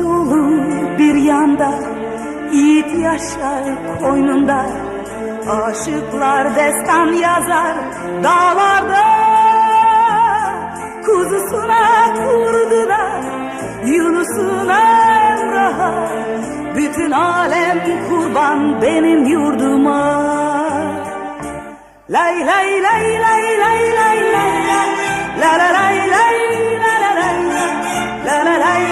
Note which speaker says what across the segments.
Speaker 1: Anadolu bir yanda Yiğit yaşar koynunda Aşıklar destan yazar dağlarda Kuzusuna kurduna Yunus'una Emrah'a Bütün alem kurban benim yurduma Lay lay lay lay lay lay lay la La la lay lay la la lay la La la lay lay lay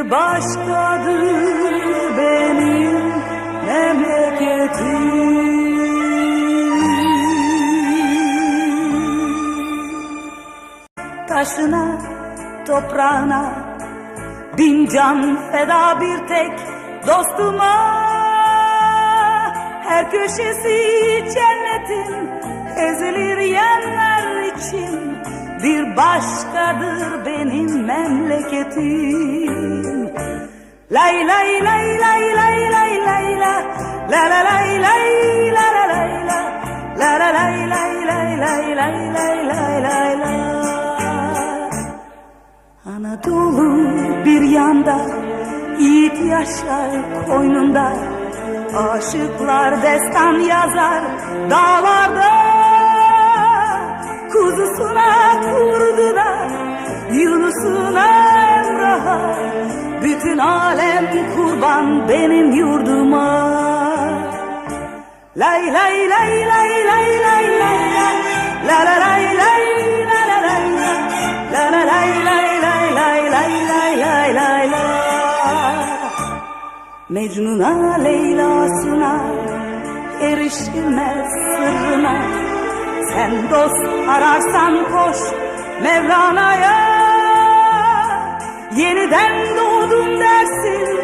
Speaker 1: Bir başkadır benim memleketim. Taşına, toprağına Bin can feda bir tek dostuma. Her köşesi cennetin ezilir yerler için Bir başkadır benim memleketim Lay lay lay lay lay lay lay la La la lay lay la la lay la La la lay lay lay lay lay lay lay lay la Anadolu bir yanda Yiğit yaşar koynunda Aşıklar destan yazar dağlarda alem kurban benim yurduma Lay lay lay lay lay lay lay la La la lay lay la la lay la La la lay lay lay lay lay lay lay lay la Mecnun'a Leyla'sına erişilmez sırrına Sen dost ararsan koş Mevlana'ya Yeniden doğdum dersin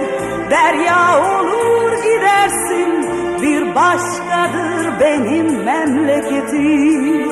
Speaker 1: Derya olur gidersin. Bir başkadır benim memleketim